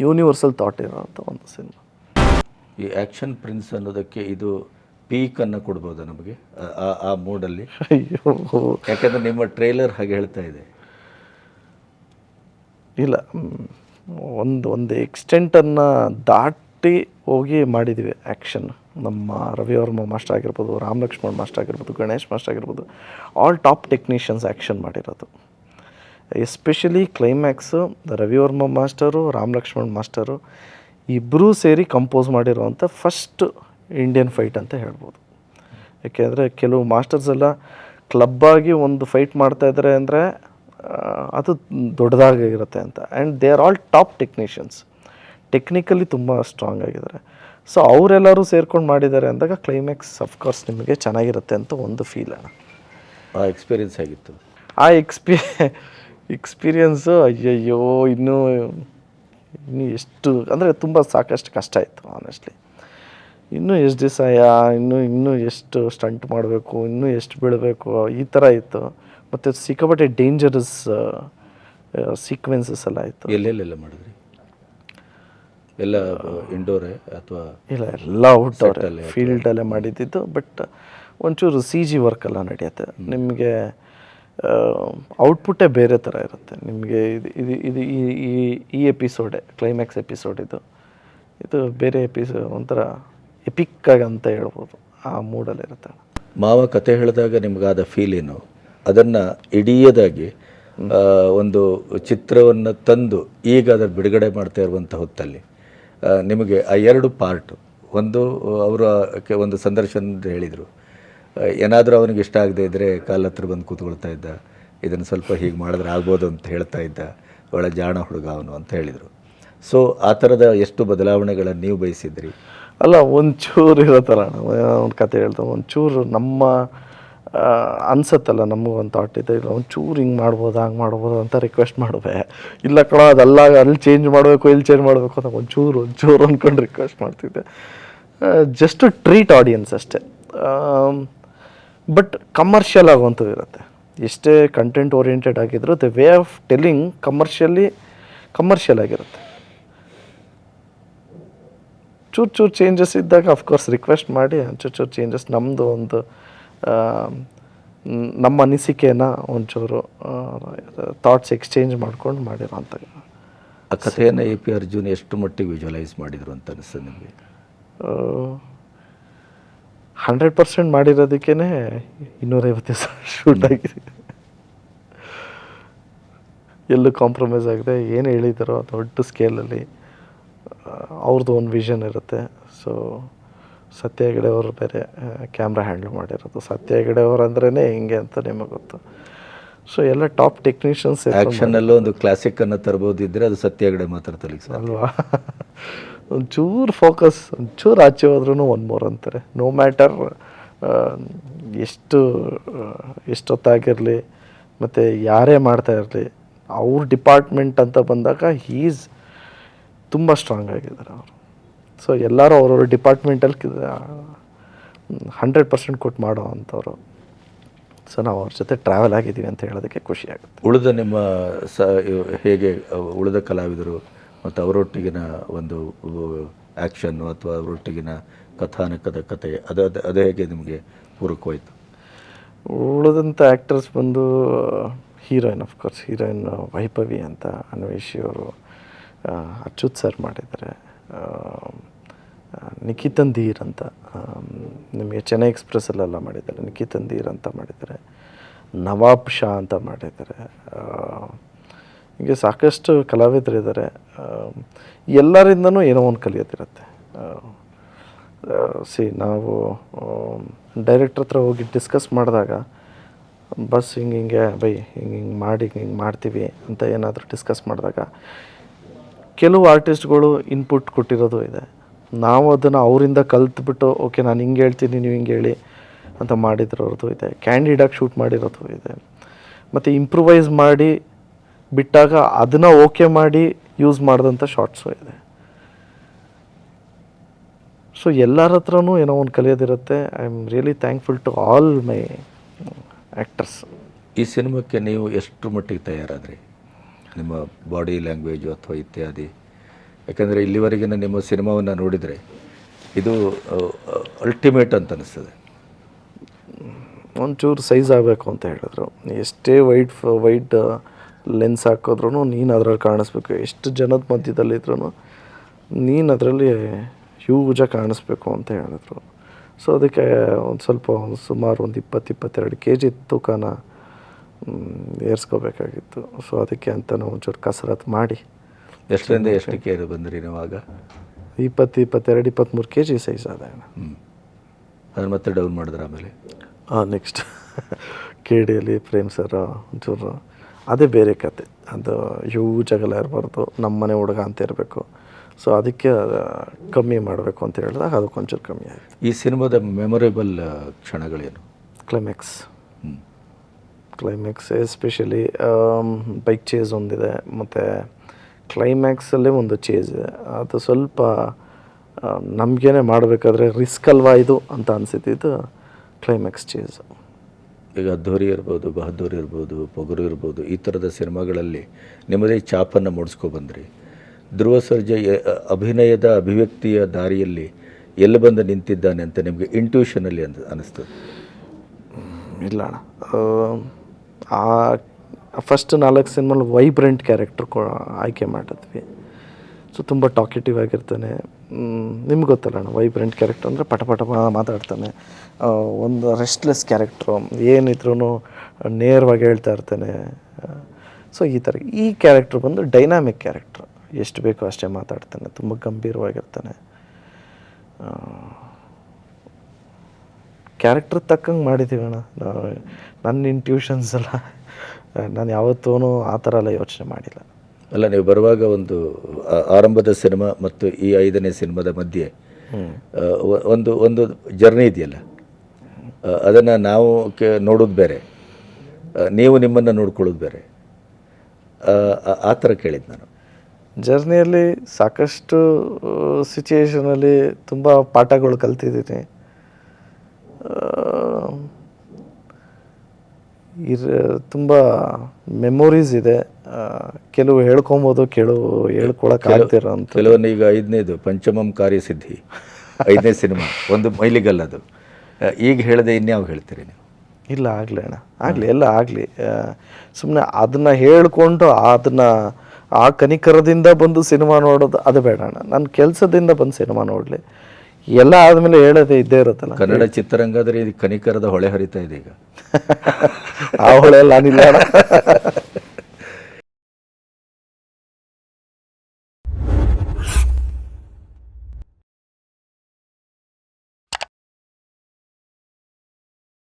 ಯೂನಿವರ್ಸಲ್ ಥಾಟ್ ಇರೋವಂಥ ಒಂದು ಸಿನಿಮಾ. ಈ ಆ್ಯಕ್ಷನ್ ಪ್ರಿನ್ಸ್ ಅನ್ನೋದಕ್ಕೆ ಇದು ಪೀಕನ್ನು ಕೊಡ್ಬೋದಾ ನಮಗೆ? ಆ- ಮೂಡಲ್ಲಿ? ಅಯ್ಯೋ. ಯಾಕಂದರೆ ನಿಮ್ಮ ಟ್ರೇಲರ್ ಹಾಗೆ ಹೇಳ್ತಾ ಇದೆ. ಇಲ್ಲ ಒಂದು ಒಂದು ಎಕ್ಸ್ಟೆಂಟನ್ನು ದಾಟಿ ಹೋಗಿ ಮಾಡಿದ್ದೀವಿ ಆ್ಯಕ್ಷನ್. ನಮ್ಮ ರವಿವರ್ಮ ಮಾಸ್ಟರ್ ಆಗಿರ್ಬೋದು, ರಾಮಲಕ್ಷ್ಮಣ್ ಮಾಸ್ಟರ್ ಆಗಿರ್ಬೋದು, ಗಣೇಶ್ ಮಾಸ್ಟರ್ ಆಗಿರ್ಬೋದು ಆಲ್ ಟಾಪ್ ಟೆಕ್ನಿಷಿಯನ್ಸ್ ಆ್ಯಕ್ಷನ್ ಮಾಡಿರೋದು. Especially climax Ravivarma master, Ramalakshman master ಇಬ್ಬರೂ ಸೇರಿ ಕಂಪೋಸ್ ಮಾಡಿರುವಂಥ ಫಸ್ಟ್ ಇಂಡಿಯನ್ ಫೈಟ್ ಅಂತ ಹೇಳ್ಬೋದು. ಯಾಕೆಂದರೆ ಕೆಲವು ಮಾಸ್ಟರ್ಸ್ ಎಲ್ಲ ಕ್ಲಬ್ಬಾಗಿ ಒಂದು ಫೈಟ್ ಮಾಡ್ತಾ ಇದ್ದಾರೆ ಅಂದರೆ ಅದು ದೊಡ್ಡದಾಗಿರುತ್ತೆ ಅಂತ. And they are all top technicians technically ತುಂಬ ಸ್ಟ್ರಾಂಗ್ ಆಗಿದ್ದಾರೆ. ಸೊ ಅವರೆಲ್ಲರೂ ಸೇರ್ಕೊಂಡು ಮಾಡಿದ್ದಾರೆ ಅಂದಾಗ ಕ್ಲೈಮ್ಯಾಕ್ಸ್ ಅಫ್ಕೋರ್ಸ್ ನಿಮಗೆ ಚೆನ್ನಾಗಿರುತ್ತೆ ಅಂತ ಒಂದು ಫೀಲ್ ಆ ಎಕ್ಸ್ಪೀರಿಯನ್ಸ್ ಆಗಿತ್ತು ಆ ಎಕ್ಸ್ಪೀ ಎಕ್ಸ್ಪೀರಿಯನ್ಸು ಅಯ್ಯಯ್ಯೋ ಇನ್ನೂ ಇನ್ನೂ ಎಷ್ಟು ಅಂದರೆ ತುಂಬ ಸಾಕಷ್ಟು ಕಷ್ಟ ಇತ್ತು ಆನೆಸ್ಟ್ಲಿ ಇನ್ನೂ ಎಷ್ಟು ದಿವಸ ಯಾ ಇನ್ನೂ ಇನ್ನೂ ಎಷ್ಟು ಸ್ಟಂಟ್ ಮಾಡಬೇಕು ಇನ್ನೂ ಎಷ್ಟು ಬೀಳಬೇಕು ಈ ಥರ ಇತ್ತು. ಮತ್ತು ಸಿಕ್ಕಾಪಟ್ಟೆ ಡೇಂಜರಸ್ ಸೀಕ್ವೆನ್ಸಸ್ ಎಲ್ಲ ಇತ್ತು. ಎಲ್ಲೆಲ್ಲೆಲ್ಲ ಮಾಡಿದ್ರಿ? ಎಲ್ಲ ಇಂಡೋರೇ ಅಥವಾ ಇಲ್ಲ ಎಲ್ಲ ಔಟ್ಡೋರ್ ಫೀಲ್ಡಲ್ಲೇ ಮಾಡಿದ್ದಿದ್ದು ಬಟ್ ಒಂಚೂರು ಸಿ ಜಿ ವರ್ಕ್ ಎಲ್ಲ ನಡೆಯುತ್ತೆ. ನಿಮಗೆ ಔಟ್ಪುಟ್ಟೇ ಬೇರೆ ಥರ ಇರುತ್ತೆ. ನಿಮಗೆ ಇದು ಇದು ಇದು ಈ ಈ ಈ ಎಪಿಸೋಡೆ ಕ್ಲೈಮ್ಯಾಕ್ಸ್ ಎಪಿಸೋಡ್ ಇದು ಇದು ಬೇರೆ ಎಪಿಸೋಡ್ ಒಂಥರ ಎಪಿಕ್ಕಾಗಿ ಅಂತ ಹೇಳ್ಬೋದು. ಆ ಮೂಡಲ್ಲಿರುತ್ತೆ ಮಾವ ಕತೆ ಹೇಳಿದಾಗ ನಿಮಗಾದ ಫೀಲ್ ಏನು? ಅದನ್ನು ಇಡೀದಾಗಿ ಒಂದು ಚಿತ್ರವನ್ನು ತಂದು ಈಗ ಅದರ ಬಿಡುಗಡೆ ಮಾಡ್ತಾ ಇರುವಂಥ ಹೊತ್ತಲ್ಲಿ ನಿಮಗೆ ಆ ಎರಡು ಪಾರ್ಟ್ ಒಂದು ಅವರ ಒಂದು ಸಂದರ್ಶನ ಹೇಳಿದರು. ಏನಾದರೂ ಅವನಿಗೆ ಇಷ್ಟ ಆಗದೆ ಇದ್ದರೆ ಕಾಲ ಹತ್ರ ಬಂದು ಕೂತ್ಕೊಳ್ತಾ ಇದ್ದ. ಇದನ್ನು ಸ್ವಲ್ಪ ಹೀಗೆ ಮಾಡಿದ್ರೆ ಆಗ್ಬೋದು ಅಂತ ಹೇಳ್ತಾ ಇದ್ದ. ಒಳ್ಳೆ ಜಾಣ ಹುಡುಗ ಅವನು ಅಂತ ಹೇಳಿದರು. ಸೊ ಆ ಥರದ ಎಷ್ಟು ಬದಲಾವಣೆಗಳನ್ನು ನೀವು ಬಯಸಿದ್ರಿ? ಅಲ್ಲ, ಒಂಚೂರು ಇರೋ ಥರ. ಒಂದು ಕತೆ ಹೇಳ್ತಾ, ಒಂಚೂರು ನಮ್ಮ ಅನ್ಸತ್ತಲ್ಲ ನಮಗೂ ಒಂದು ಥಾಟ್ ಇದೆ ಇಲ್ಲ ಒಂಚೂರು ಹಿಂಗೆ ಮಾಡ್ಬೋದು, ಹಂಗೆ ಮಾಡ್ಬೋದು ಅಂತ ರಿಕ್ವೆಸ್ಟ್ ಮಾಡುವೆ. ಇಲ್ಲ ಕಣ, ಅದೆಲ್ಲ ಅಲ್ಲಿ ಚೇಂಜ್ ಮಾಡಬೇಕು, ಇಲ್ಲಿ ಚೇಂಜ್ ಮಾಡಬೇಕು ಅಂತ ಒಂಚೂರು ಒಂಚೂರು ಅಂದ್ಕೊಂಡು ರಿಕ್ವೆಸ್ಟ್ ಮಾಡ್ತಿದ್ದೆ. ಜಸ್ಟ್ ಟ್ರೀಟ್ ಆಡಿಯನ್ಸ್ ಅಷ್ಟೇ. ಬಟ್ ಕಮರ್ಷಿಯಲ್ ಆಗುವಂಥದ್ದು ಇರುತ್ತೆ. ಎಷ್ಟೇ ಕಂಟೆಂಟ್ ಓರಿಯೆಂಟೆಡ್ ಆಗಿದ್ರು the way of telling commercially commercial ಆಗಿರುತ್ತೆ. ಚೂರು ಚೂರು ಚೇಂಜಸ್ ಇದ್ದಾಗ ಅಫ್ಕೋರ್ಸ್ ರಿಕ್ವೆಸ್ಟ್ ಮಾಡಿ, ಚೂರು ಚೂರು ಚೇಂಜಸ್ ನಮ್ಮದು ಒಂದು ನಮ್ಮ ಅನಿಸಿಕೆನ ಒಂಚೂರು ಥಾಟ್ಸ್ ಎಕ್ಸ್ಚೇಂಜ್ ಮಾಡ್ಕೊಂಡು ಮಾಡಿರೋ ಅಂತ. ಆ ಕಥೆಯನ್ನು ಎ ಪಿ ಅರ್ಜುನ್ ಎಷ್ಟು ಮಟ್ಟಿಗೆ ವಿಜುವಲೈಸ್ ಮಾಡಿದರು ಅಂತ ಅನಿಸ್ತದೆ ನಿಮಗೆ? ಹಂಡ್ರೆಡ್ ಪರ್ಸೆಂಟ್ ಮಾಡಿರೋದಕ್ಕೇ ಇನ್ನೂರೈವತ್ತು ದಿವಸ ಶೂಟ್ ಆಗಿದೆ. ಎಲ್ಲೂ ಕಾಂಪ್ರಮೈಸ್ ಆಗಿದೆ ಏನು ಹೇಳಿದಾರೋ ದೊಡ್ಡ ಸ್ಕೇಲಲ್ಲಿ ಅವ್ರದ್ದು ಒಂದು ವಿಷನ್ ಇರುತ್ತೆ. ಸೊ ಸತ್ಯ ಹೆಗಡೆಯವರು ಬೇರೆ ಕ್ಯಾಮ್ರಾ ಹ್ಯಾಂಡ್ಲ್ ಮಾಡಿರೋದು. ಸತ್ಯ ಹೆಗಡೆಯವರು ಅಂದ್ರೇ ಹಿಂಗೆ ಅಂತ ನಿಮಗೆ ಗೊತ್ತು. ಸೊ ಎಲ್ಲ ಟಾಪ್ ಟೆಕ್ನಿಷಿಯನ್ಸ್ ಆ್ಯಕ್ಷನಲ್ಲೂ ಒಂದು ಕ್ಲಾಸಿಕ್ಕನ್ನು ತರ್ಬೋದಿದ್ರೆ ಅದು ಸತ್ಯಗಡೆ ಮಾತ್ರ ತಲೆಗೆ ಸಾಕು. ಅಲ್ವಾ? ಒಂಚೂರು ಫೋಕಸ್ ಒಂಚೂರು ಆಚೆ ಹೋದ್ರೂ ಒನ್ ಮೋರ್ ಅಂತಾರೆ. ನೋ ಮ್ಯಾಟರ್ ಎಷ್ಟು ಎಷ್ಟೊತ್ತಾಗಿರಲಿ ಮತ್ತು ಯಾರೇ ಮಾಡ್ತಾ ಇರಲಿ ಅವ್ರ ಡಿಪಾರ್ಟ್ಮೆಂಟ್ ಅಂತ ಬಂದಾಗ ಈಸ್ ತುಂಬ ಸ್ಟ್ರಾಂಗ್ ಆಗಿದ್ದಾರೆ ಅವರು. ಸೊ ಎಲ್ಲರೂ ಅವ್ರವ್ರ ಡಿಪಾರ್ಟ್ಮೆಂಟಲ್ಲಿ ಹಂಡ್ರೆಡ್ ಪರ್ಸೆಂಟ್ ಕೊಟ್ಟು ಮಾಡೋ ಅಂಥವ್ರು. ಸೊ ನಾವು ಅವ್ರ ಜೊತೆ ಟ್ರಾವೆಲ್ ಆಗಿದ್ದೀವಿ ಅಂತ ಹೇಳೋದಕ್ಕೆ ಖುಷಿ ಆಗುತ್ತೆ. ಉಳಿದ ನಿಮ್ಮ ಸ ಹೇಗೆ ಉಳಿದ ಕಲಾವಿದರು ಮತ್ತು ಅವರೊಟ್ಟಿಗಿನ ಒಂದು ಆ್ಯಕ್ಷನ್ನು ಅಥವಾ ಅವರೊಟ್ಟಿಗಿನ ಕಥಾನಕದ ಕತೆ ಅದು ಅದು ಅದು ಹೇಗೆ ನಿಮಗೆ ಪೂರಕವಾಯಿತು? ಉಳಿದಂಥ ಆ್ಯಕ್ಟರ್ಸ್ ಬಂದು ಹೀರೋಯಿನ್ ಅಫ್ಕೋರ್ಸ್ ಹೀರೋಯಿನ್ ವೈಭವಿ ಅಂತ ಅನ್ವೇಷಿ ಅವರು ಅಚ್ಯುತ್ ಸರ್ ಮಾಡಿದ್ದಾರೆ. ನಿಖಿತನ್ ಧೀರ್ ಅಂತ ನಿಮಗೆ ಚೆನ್ನೈ ಎಕ್ಸ್ಪ್ರೆಸ್ಸಲ್ಲೆಲ್ಲ ಮಾಡಿದ್ದಾರೆ. ನಿಖಿತನ್ ಧೀರ್ ಅಂತ ಮಾಡಿದ್ದಾರೆ. ನವಾಬ್ ಶಾ ಅಂತ ಮಾಡಿದ್ದಾರೆ. ಹೀಗೆ ಸಾಕಷ್ಟು ಕಲಾವಿದರಿದ್ದಾರೆ ಎಲ್ಲರಿಂದನೂ ಏನೋ ಒಂದು ಕಲಿಯೋದಿರುತ್ತೆ. ಸಿ, ನಾವು ಡೈರೆಕ್ಟ್ರ್ ಹತ್ರ ಹೋಗಿ ಡಿಸ್ಕಸ್ ಮಾಡಿದಾಗ, ಬಸ್ ಹಿಂಗೆ ಹಿಂಗೆ, ಬೈ, ಹಿಂಗೆ ಹಿಂಗೆ ಮಾಡಿ, ಹಿಂಗೆ ಮಾಡ್ತೀವಿ ಅಂತ ಏನಾದರೂ ಡಿಸ್ಕಸ್ ಮಾಡಿದಾಗ, ಕೆಲವು ಆರ್ಟಿಸ್ಟ್ಗಳು ಇನ್ಪುಟ್ ಕೊಟ್ಟಿರೋದು ಇದೆ. ನಾವು ಅದನ್ನು ಅವರಿಂದ ಕಲ್ತ್ಬಿಟ್ಟು, ಓಕೆ, ನಾನು ಹಿಂಗೆ ಹೇಳ್ತೀನಿ, ನೀವು ಹಿಂಗೆ ಹೇಳಿ, ಅಂತ ಮಾಡಿದ್ರವ್ರದ್ದು ಇದೆ ಕ್ಯಾಂಡಿಡಾಗಿ ಶೂಟ್ ಮಾಡಿರೋದು ಇದೆ ಮತ್ತು ಇಂಪ್ರೂವೈಸ್ ಮಾಡಿ ಬಿಟ್ಟಾಗ ಅದನ್ನು ಓಕೆ ಮಾಡಿ ಯೂಸ್ ಮಾಡಿದಂಥ ಶಾರ್ಟ್ಸು ಇದೆ. ಸೊ ಎಲ್ಲರ ಹತ್ರನೂ ಏನೋ ಒಂದು ಕಲಿಯೋದಿರುತ್ತೆ. I am really thankful to all my actors ಈ ಸಿನಿಮಾಕ್ಕೆ ನೀವು ಎಷ್ಟು ಮಟ್ಟಿಗೆ ತಯಾರಾದ್ರಿ? ನಿಮ್ಮ ಬಾಡಿ ಲ್ಯಾಂಗ್ವೇಜು ಅಥವಾ ಇತ್ಯಾದಿ? ಯಾಕಂದರೆ ಇಲ್ಲಿವರೆಗಿನ ನಿಮ್ಮ ಸಿನಿಮಾವನ್ನು ನೋಡಿದರೆ ಇದು ಅಲ್ಟಿಮೇಟ್ ಅಂತ ಅನಿಸ್ತದೆ. ಒಂಚೂರು ಸೈಜ್ ಆಗಬೇಕು ಅಂತ ಹೇಳಿದ್ರು. ಎಷ್ಟೇ ವೈಟ್ ವೈಟ್ ಲೆನ್ಸ್ ಹಾಕಿದ್ರೂ ನೀನು ಅದರಲ್ಲಿ ಕಾಣಿಸ್ಬೇಕು. ಎಷ್ಟು ಜನದ ಮಧ್ಯದಲ್ಲಿದ್ರೂ ನೀನು ಅದರಲ್ಲಿ ಹ್ಯೂಜಾಗಿ ಕಾಣಿಸ್ಬೇಕು ಅಂತ ಹೇಳಿದ್ರು. ಸೊ ಅದಕ್ಕೆ ಒಂದು ಸ್ವಲ್ಪ ಸುಮಾರು ಒಂದು ಇಪ್ಪತ್ತು, ಇಪ್ಪತ್ತೆರಡು ಕೆ ಜಿ ತೂಕನ ಏರ್ಸ್ಕೋಬೇಕಾಗಿತ್ತು. ಸೊ ಅದಕ್ಕೆ ಅಂತ ನಾವು ಒಂಚೂರು ಕಸರತ್ತು ಮಾಡಿ ಎಷ್ಟರಿಂದ ಎಷ್ಟಕ್ಕೆ ಬಂದ್ರಿ ನೀವು ಆಗ ಇಪ್ಪತ್ತು ಇಪ್ಪತ್ತೆರಡು ಇಪ್ಪತ್ತ್ಮೂರು ಕೆ ಜಿ ಸೈಜ್ ಆದ ಹ್ಞೂ ಅದನ್ನು ಮತ್ತೆ ಡೌನ್ ಮಾಡಿದ್ರೆ ಆಮೇಲೆ? ಹಾಂ ನೆಕ್ಸ್ಟ್ ಕೆ ಡಿಯಲ್ಲಿ ಪ್ರೇಮ್ ಸರ್ ಒಂಚೂರು. ಅದೇ ಬೇರೆ ಕತೆ. ಅದು ಹ್ಯೂಜ್ ಆಗಲ್ಲ ಇರಬಾರ್ದು. ನಮ್ಮ ಮನೆ ಹುಡುಗ ಅಂತ ಇರಬೇಕು. ಸೊ ಅದಕ್ಕೆ ಕಮ್ಮಿ ಮಾಡಬೇಕು ಅಂತ ಹೇಳಿದಾಗ ಅದಕ್ಕೆ ಒಂಚೂರು ಕಮ್ಮಿ ಆಯಿತು. ಈ ಸಿನಿಮಾದ ಮೆಮೊರೇಬಲ್ ಕ್ಷಣಗಳೇನು? ಕ್ಲೈಮ್ಯಾಕ್ಸ್ ಹ್ಞೂ ಕ್ಲೈಮ್ಯಾಕ್ಸ್ ಎಸ್ಪೆಷಲಿ ಬೈಕ್ ಚೇಸ್ ಒಂದಿದೆ. ಮತ್ತು ಕ್ಲೈಮ್ಯಾಕ್ಸಲ್ಲೇ ಒಂದು ಚೇಸ್ ಅದು ಸ್ವಲ್ಪ ನಮಗೇನೆ ಮಾಡಬೇಕಾದ್ರೆ ರಿಸ್ಕ್ ಅಲ್ವಾ ಇದು ಅಂತ ಅನಿಸಿದ್ದು ಕ್ಲೈಮ್ಯಾಕ್ಸ್ ಚೇಸ್ ಈಗ ಅದ್ದೂರಿ ಇರ್ಬೋದು ಬಹದ್ದೂರಿ ಇರ್ಬೋದು ಪೊಗರು ಇರ್ಬೋದು ಈ ಥರದ ಸಿನಿಮಾಗಳಲ್ಲಿ ನಿಮ್ಮದೇ ಚಾಪನ್ನು ಮೂಡಿಸ್ಕೊಬಂದ್ರಿ ಧ್ರುವ ಸರ್ಜಾ ಅಭಿನಯದ ಅಭಿವ್ಯಕ್ತಿಯ ದಾರಿಯಲ್ಲಿ ಎಲ್ಲಿ ಬಂದು ನಿಂತಿದ್ದಾನೆ ಅಂತ ನಿಮಗೆ ಇಂಟ್ಯೂಷನಲ್ಲಿ ಅಂತ ಅನ್ನಿಸ್ತದೆ ಇಲ್ಲ ಅಣ್ಣ. ಆ ಫಸ್ಟ್ ನಾಲ್ಕು ಸಿನಿಮಾಲಿ ವೈಬ್ರೆಂಟ್ ಕ್ಯಾರೆಕ್ಟರ್ ಕೊ, ಆಯ್ಕೆ ಮಾಡಿದ್ವಿ. ಸೊ ತುಂಬ ಟಾಕೆಟಿವ್ ಆಗಿರ್ತಾನೆ. ನಿಮ್ಗೆ ಗೊತ್ತಲ್ಲ ಅಣ್ಣ ವೈಬ್ರೆಂಟ್ ಕ್ಯಾರೆಕ್ಟರ್ ಅಂದರೆ ಪಟ ಪಟ ಮಾತಾಡ್ತಾನೆ. ಒಂದು ರೆಸ್ಟ್ಲೆಸ್ ಕ್ಯಾರೆಕ್ಟ್ರು ಏನಿದ್ರೂ ನೇರವಾಗಿ ಹೇಳ್ತಾ ಇರ್ತಾನೆ. ಸೊ ಈ ಥರ ಈ ಕ್ಯಾರೆಕ್ಟ್ರ್ ಬಂದು ಡೈನಾಮಿಕ್ ಕ್ಯಾರೆಕ್ಟ್ರ್ ಎಷ್ಟು ಬೇಕೋ ಅಷ್ಟೇ ಮಾತಾಡ್ತಾನೆ. ತುಂಬ ಗಂಭೀರವಾಗಿರ್ತಾನೆ. ಕ್ಯಾರೆಕ್ಟ್ರ್ ತಕ್ಕಂಗೆ ಮಾಡಿದ್ದೀವಣ್ಣ ನನ್ನ ಇಂಟ್ಯೂಷನ್ಸ್ ಎಲ್ಲ ನಾನು ಯಾವತ್ತೂ ಆ ಥರ ಎಲ್ಲ ಯೋಚನೆ ಮಾಡಿಲ್ಲ. ಅಲ್ಲ ನೀವು ಬರುವಾಗ ಒಂದು ಆರಂಭದ ಸಿನಿಮಾ ಮತ್ತು ಈ ಐದನೇ ಸಿನಿಮಾದ ಮಧ್ಯೆ ಒಂದು ಒಂದು ಜರ್ನಿ ಇದೆಯಲ್ಲ? ಅದನ್ನು ನಾವು ಕೆ ನೋಡೋದು ಬೇರೆ. ನೀವು ನಿಮ್ಮನ್ನು ನೋಡ್ಕೊಳ್ಳೋದು ಬೇರೆ. ಆ ಥರ ಕೇಳಿದ್ದು ನಾನು. ಜರ್ನಿಯಲ್ಲಿ ಸಾಕಷ್ಟು ಸಿಚುಯೇಷನಲ್ಲಿ ತುಂಬ ಪಾಠಗಳು ಕಲ್ತಿದ್ದೀನಿ. ಇರ ತುಂಬ ಮೆಮೊರೀಸ್ ಇದೆ. ಕೆಲವು ಹೇಳ್ಕೊಬೋದು ಕೆಲವು ಹೇಳ್ಕೊಳಕ್ಕೆ ಆಗ್ತಿರೋ ಅಂತ ಕೆಲವೊಂದು ಈಗ ಐದನೇದು ಪಂಚಮಂ ಕಾರ್ಯಸಿದ್ಧಿ ಐದನೇ *laughs* ಸಿನಿಮಾ ಒಂದು ಮೈಲಿಗಲ್ಲದು ಈಗ ಹೇಳದೆ ಇನ್ಯಾವ ಹೇಳ್ತೀರಿ ನೀವು? ಇಲ್ಲ ಆಗಲಿ ಅಣ್ಣ. ಆಗಲಿ ಎಲ್ಲ ಆಗಲಿ. ಸುಮ್ಮನೆ ಅದನ್ನು ಹೇಳ್ಕೊಂಡು ಅದನ್ನು ಆ ಕನಿಕರದಿಂದ ಬಂದು ಸಿನಿಮಾ ನೋಡೋದು ಅದು ಬೇಡ ಅಣ್ಣ. ನನ್ನ ಕೆಲಸದಿಂದ ಬಂದು ಸಿನಿಮಾ ನೋಡಲಿ. ಎಲ್ಲ ಆದಮೇಲೆ ಹೇಳೋದೇ ಇದ್ದೇ ಇರುತ್ತಲ್ಲ. ಕನ್ನಡ ಚಿತ್ರರಂಗದ್ರೆ ಇದು ಕನಿಕರದ ಹೊಳೆ ಹರಿತಾ ಇದೆ ಈಗ. *laughs* ಆ ಹೊಳೆ ಎಲ್ಲ